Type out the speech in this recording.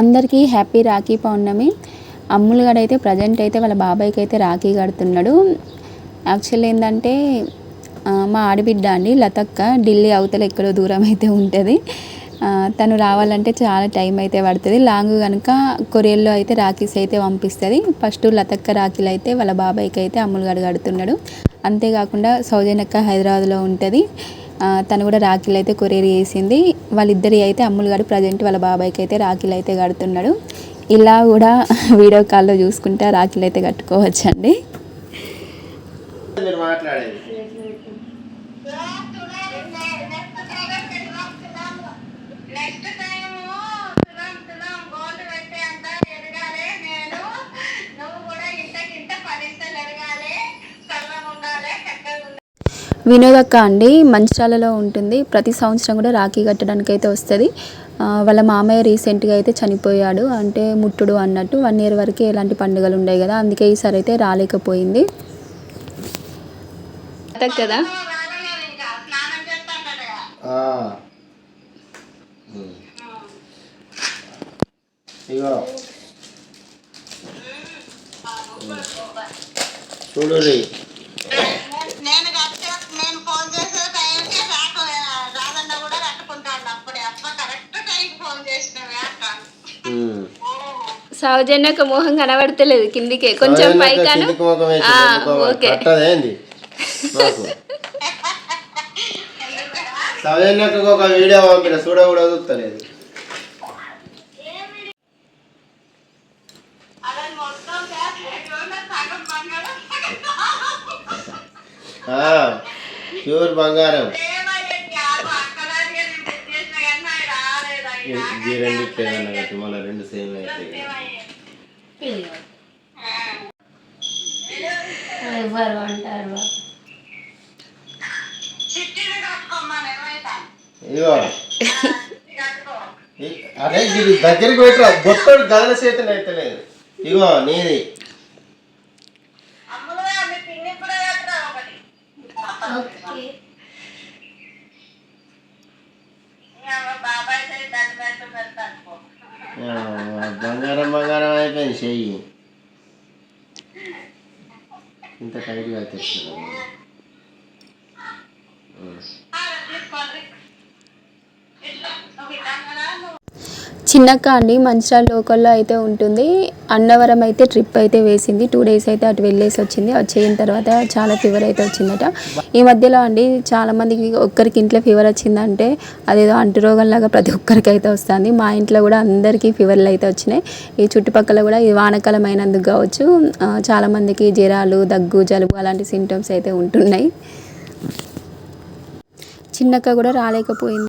అందరికీ హ్యాపీ రాఖీ పౌర్ణమి. అమ్ములు గడ అయితే ప్రజెంట్ అయితే వాళ్ళ బాబాయ్కి అయితే రాఖీ కడుతున్నాడు. యాక్చువల్ ఏంటంటే మా ఆడబిడ్డ అండి లతక్క ఢిల్లీ అవతల ఎక్కడో దూరం అయితే ఉంటుంది తను రావాలంటే చాలా టైం అయితే పడుతుంది. లాంగ్ కనుక కొరియర్లో అయితే రాఖీస్ అయితే పంపిస్తుంది. ఫస్ట్ లతక్క రాఖీలు అయితే వాళ్ళ బాబాయ్కి అయితే అమ్ములుగాడు కడుతున్నాడు. అంతేకాకుండా సౌజన్యక్క హైదరాబాద్లో ఉంటుంది. తను కూడా రాఖీలు అయితే కొరియర్ చేసింది. వాళ్ళిద్దరి అయితే అమ్ములు గారు ప్రజెంట్ వాళ్ళ బాబాయ్కి అయితే రాఖీలు అయితే కడుతున్నాడు. ఇలా కూడా వీడియో కాల్లో చూసుకుంటే రాఖీలు అయితే కట్టుకోవచ్చండి మాట్లాడేది. వినోదక్క అండి మంచిర్యాలలో ఉంటుంది. ప్రతి సంవత్సరం కూడా రాఖీ కట్టడానికి అయితే వస్తుంది వాళ్ళ మామయ్య రీసెంట్గా అయితే చనిపోయాడు. అంటే ముట్టుడు అన్నట్టు వన్ ఇయర్ వరకు ఎలాంటి పండుగలు ఉండవు కదా అందుకే ఈసారి అయితే రాలేకపోయింది. కదా? రాగలేదు సౌజన్యక మొహం కనబడతలేదు. కిందికే. కొంచెం పైకాను? ఓకే. సౌజన్యకు ఒక వీడియో పంపిన చూడ కూడా చూస్తలేదు ప్యూర్ బంగారం. ఈ రెండు ఏమన్నా కట్టి మళ్ళీ రెండు సేమ్ అయితే ఎవరు అంటారు? ఈ- అరే ఇది దగ్గరికి పెట్టరా? బొత్తడు గదల చేతులు అయితే లేదు. ఇగో నీది. బంగారం బంగారం అయిపోయింది చెయ్యి ఇంత టైట్గా తెచ్చుకున్నాను చిన్నక్క అండి మంచిర్యాల లోకల్లో అయితే ఉంటుంది. అన్నవరం అయితే ట్రిప్ అయితే వేసింది. టూ డేస్ అయితే అటు వెళ్ళేసి వచ్చింది. వచ్చేయిన తర్వాత చాలా ఫీవర్ అయితే వచ్చిందట. ఈ మధ్యలో అండి చాలామందికి ఒక్కరికి ఇంట్లో ఫీవర్ వచ్చిందంటే అదేదో అంటు రోగం లాగా ప్రతి ఒక్కరికి అయితే వస్తుంది. మా ఇంట్లో కూడా అందరికీ ఫీవర్లు అయితే వచ్చినాయి. ఈ చుట్టుపక్కల కూడా ఈ వానకాలం అయినందుకు కావచ్చు చాలామందికి జ్వరాలు దగ్గు జలుబు అలాంటి సింటమ్స్ అయితే ఉంటున్నాయి. చిన్నక్క కూడా రాలేకపోయింది.